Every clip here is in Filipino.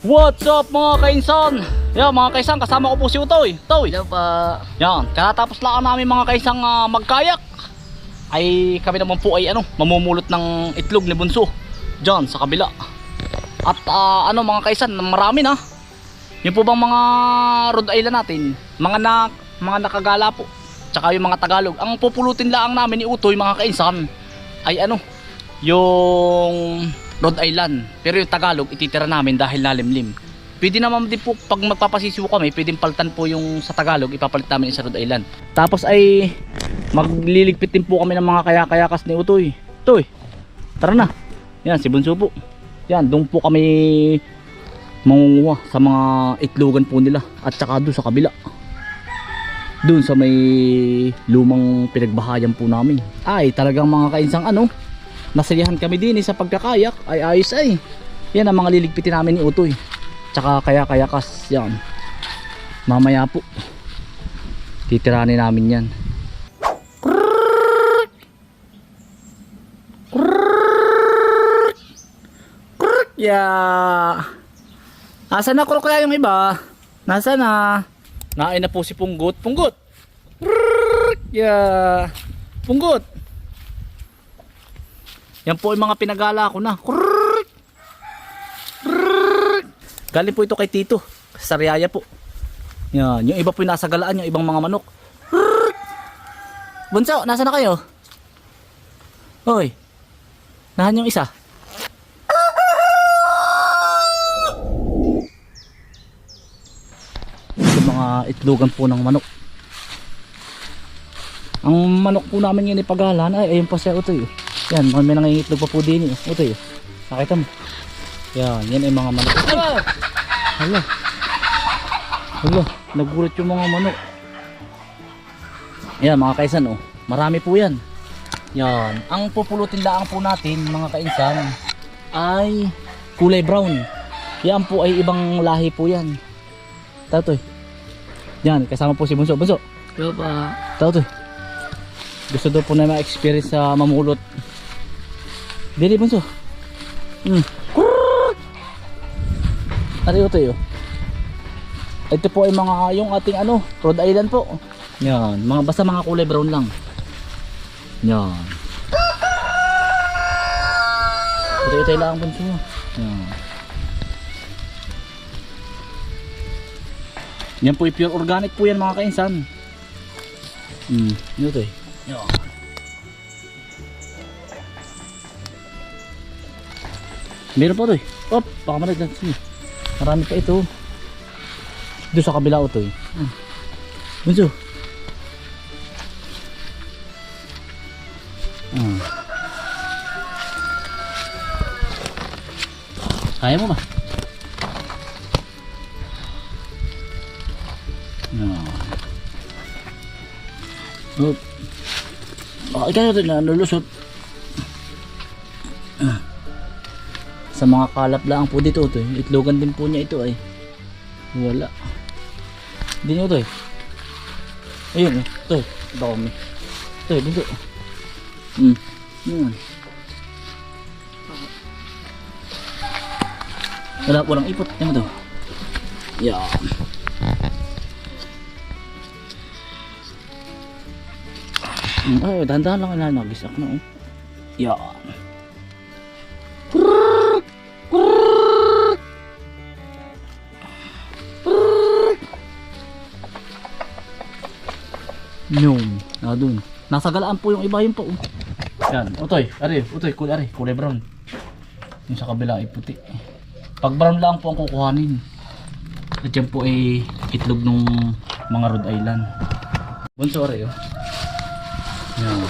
What's up mga kainsan? Yan mga kainsan, kasama ko po si Utoy. Toy. Hello pa. Yan, katapos lang namin mga kaisang ah, magkayak ay kami naman po ay ano, mamumulot ng itlog ni Bunso Diyan sa kabila. At ah, ano mga kaisan, marami na. Yung po bang mga Rhode Island natin, mga na, mga nakagala po. Tsaka yung mga Tagalog. Ang pupulutin lang namin ni Utoy mga kainsan ay ano, yung Rhode Island. Pero yung Tagalog ititira namin dahil nalimlim. Pwede naman din po pag magpapasisiw kami, pwedeng palitan po yung sa Tagalog, ipapalit namin sa Rhode Island. Tapos ay magliligpit din po kami ng mga kaya-kayakas ni Utoy. Utoy, tara na. Yan, si Bunso po. Yan, doon po kami mangunguha sa mga itlogan po nila at saka doon sa kabila. Doon sa may lumang pinagbahayan po namin. Ay, talagang mga kainsang ano, nasilihan kami din eh, sa pagkakayak. Ay, ayos ay. Yan ang mga liligpitin namin ni Utoy. Tsaka kaya-kayakas yan. Mamaya po. Titiranin namin yan. Yeah. Asa na kaya yung iba? Nasa na? Nain na po si Punggot. Punggot! Yeah. Punggot! Yan po yung mga pinagala ko na. Galing po ito kay Tito. Sa Riyaya po. Yan. Yung iba po yung nasa galaan, yung ibang mga manok. Bunso, nasa na kayo? Hoy. Nahan yung isa. Yung mga itlogan po ng manok. Ang manok po namin yun ipagalan ay ayun pa siya utoy. Yan, mga may nangingitlog pa po din eh. Utoy. Nakita mo. Yan, yan ay mga manok. Ay! Hala. Hala, nagulat yung mga manok. Yan mga kaisan oh. Marami po yan. Yan. Ang pupulutin lang po natin mga kainsan ay kulay brown. Yan po ay ibang lahi po yan. Tatoy. Yan, kasama po si Bunso. Bunso, Hello pa. tatoy. Gusto daw po na ma-experience sa mamulot. Dili Bunso. Hmm. Ari ito yun. Ito po ay mga yung ating ano, Rhode Island po. Yan, mga basta mga kulay brown lang. Yan. Ito ito lang ang bunso. Yan. Yan po pure organic po yan mga kainsan. Hmm, ito eh. Yan. Meron pa eh. Op, baka malagdag siya. Marami pa ito. Doon sa kabila ito eh. Hmm. Bunso. Hmm. Kaya mo ba? Yan. Oh. Oh, ikaw na lulusot. Sa mga kalap lang po dito ito. eh. Itlogan din po niya ito ay. Wala. Hindi niyo ito eh. Ayun eh. Ito eh. Dami. Ito eh. Dito. Hmm. Yan. Wala po lang ipot. Yan ito. Yan. Mm, Ay, dahan-dahan lang na nagisak na oh. Yan. Yung, na dun. Nasa galaan po yung iba yun po. Yan, utoy, ari, utoy, kulay ari, kulay brown. Yung sa kabila ay puti. Pag brown lang po ang kukuhanin. At yan po ay itlog ng mga Rhode Island. Bunso ari oh. Yan.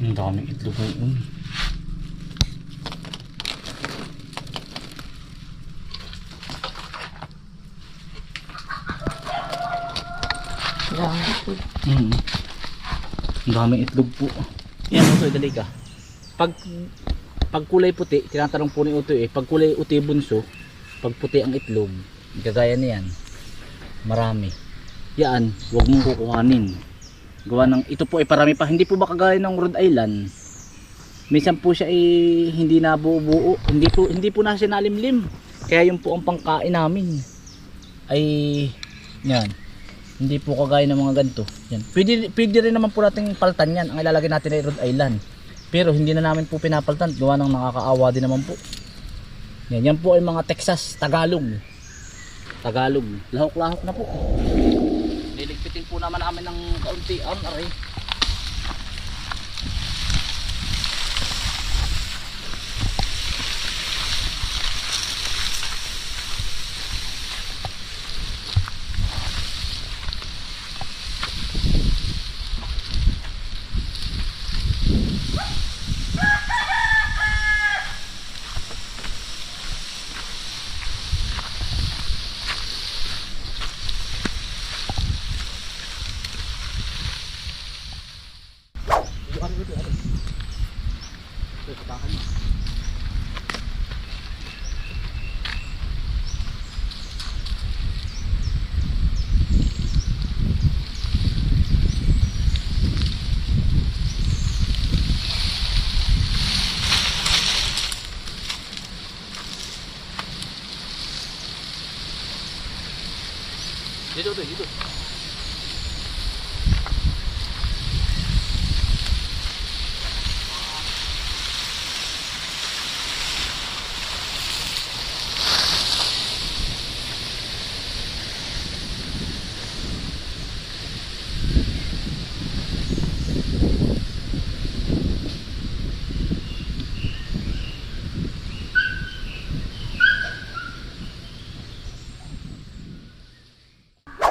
Ang daming itlog ngayon. Yan. Mm. Ang daming itlog po. Yan, Utoy, dali ka. Pag, pag kulay puti, tinatanong po ni Utoy eh, pag kulay uti bunso, pag puti ang itlog, gagaya niyan, marami. Yan, huwag mong kukuhanin. Gawa ng, ito po ay parami pa, hindi po ba kagaya ng Rhode Island? minsan po siya eh, hindi na buo hindi po hindi po na siya nalimlim kaya yung po ang pangkain namin ay yan hindi po kagaya ng mga ganito. Yan. Pwede, pwede rin naman po natin paltan yan. Ang ilalagay natin ay Rhode Island. Pero hindi na namin po pinapaltan. Gawa ng nakakaawa din naman po. Yan, yan po ay mga Texas Tagalog. Tagalog. Lahok-lahok na po. Liligpitin po naman namin ng kaunti ang aray. Itu dari situ.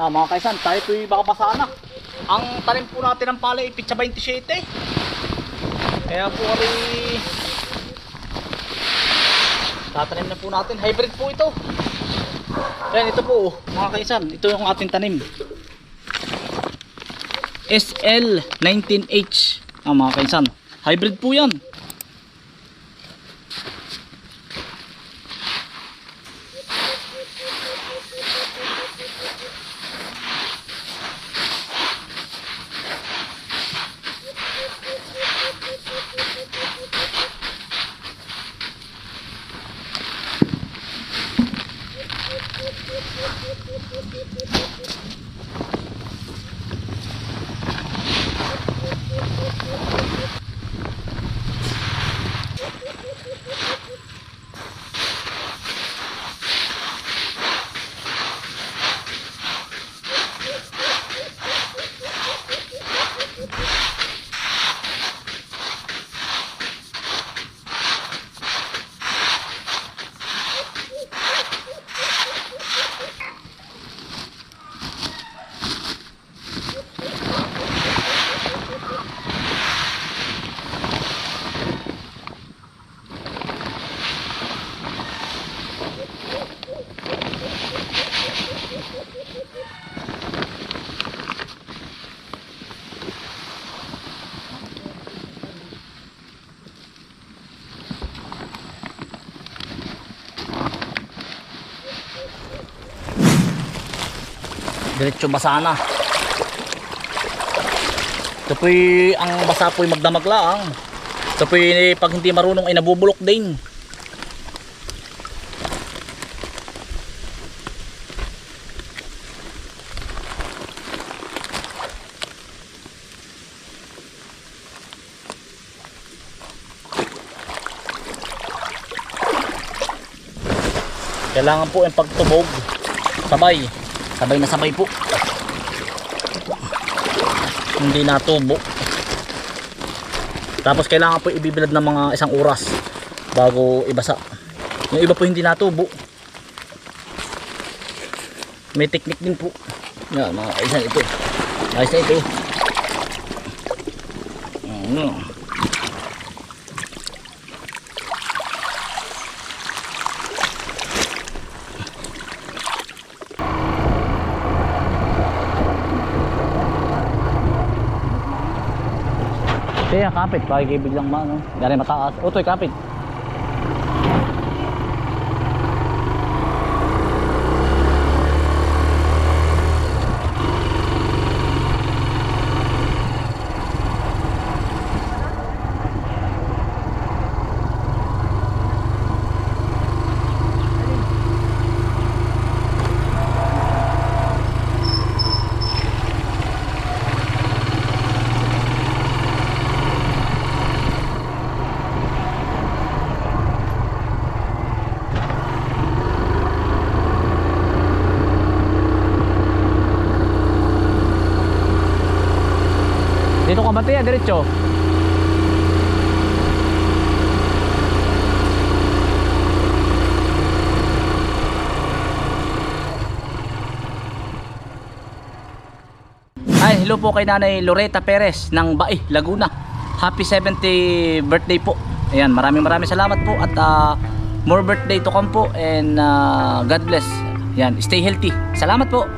Ah, mga kaisan, tayo po'y baka basa na. Ang tanim po natin ng palay, pitsa 27. Kaya po ari tatanim na po natin. Hybrid po ito. Yan, ito po, mga kaisan. Ito yung ating tanim. SL19H. Ah, mga kaisan. Hybrid po yan. Diretso basa na. Ito po'y, ang basa po'y magdamag lang. Ito po'y pag hindi marunong ay nabubulok din. Kailangan po yung pagtubog. Sabay. Sabay na sabay po. Hindi natubo. Tapos kailangan po ibibilad ng mga isang oras bago ibasa. Yung iba po hindi natubo. May technique din po. Yan, mga kaisan ito. Ayos na ito. Ano? Kapit, pakikibig lang ba, no? Dari mataas. Utoy, kapit. Yan, diretso. Ay, hello po kay Nanay Loreta Perez ng Bae, Laguna. Happy 70 birthday po. Ayan, maraming maraming salamat po at ah, more birthday to come po and ah, God bless. Yan, stay healthy. Salamat po.